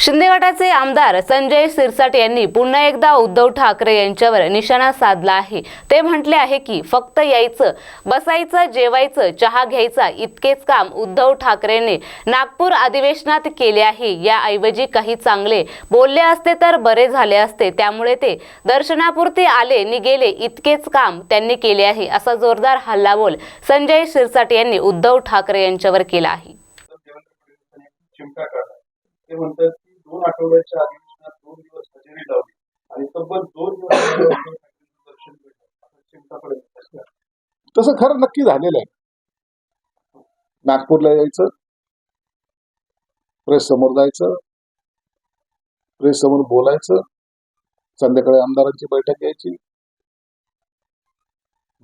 शिंदे गटाचे आमदार संजय सिरसाट यांनी पुन्हा एकदा उद्धव ठाकरे यांच्यावर निशाणा साधला आहे. ते म्हटले आहे की फक्त यायचं बसायचं जेवायचं चहा घ्यायचा इतकेच काम उद्धव ठाकरेने नागपूर अधिवेशनात केले आहे. याऐवजी काही चांगले बोलले असते तर बरे झाले असते. त्यामुळे ते दर्शनापुरते आले नि गेले इतकेच काम त्यांनी केले आहे असा जोरदार हल्लाबोल संजय सिरसाट यांनी उद्धव ठाकरे यांच्यावर केला आहे. ते म्हणतात आठवड्याच्या अधिवेशनात दोन दिवस हजेरी लावली. आणि तब्बल दोन दिवस दर्शन भेटलं तसं खरं नक्की झालेलं आहे. नागपूरला यायचं प्रेस समोर जायचं प्रेस समोर बोलायचं संध्याकाळी आमदारांची बैठक घ्यायची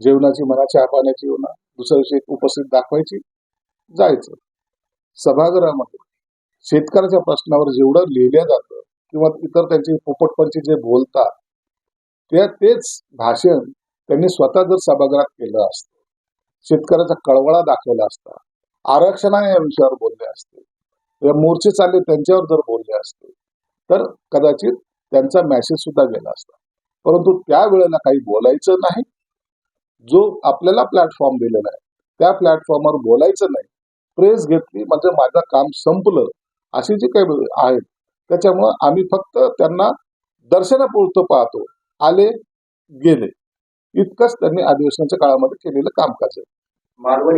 जेवणाची मनाची चहा पाण्याची दुसऱ्या दिवशी उपस्थित दाखवायची जायचं. सभागृहामध्ये. शेतकऱ्याच्या प्रश्नावर जेवढं लिहिलं जातं किंवा इतर त्यांचे पोपटपंची जे बोलतात त्या तेच भाषण त्यांनी स्वतः जर सभागृहात केलं असतं शेतकऱ्याचा कळवळा दाखवला असता आरक्षणा या विषयावर बोलले असते या मोर्चे चालले त्यांच्यावर जर बोलले असते तर कदाचित त्यांचा मेसेज सुद्धा गेला असता. परंतु त्यावेळेला काही बोलायचं नाही. जो आपल्याला प्लॅटफॉर्म दिलेला आहे त्या प्लॅटफॉर्मवर बोलायचं नाही. प्रेस घेतली म्हणजे माझं काम संपलं. अशी जी काही आहेत त्याच्यामुळं आम्ही फक्त त्यांना दर्शनापुरतं पाहतो. आले गेले. इतकंच त्यांनी अधिवेशनाच्या काळामध्ये केलेलं कामकाज आहे.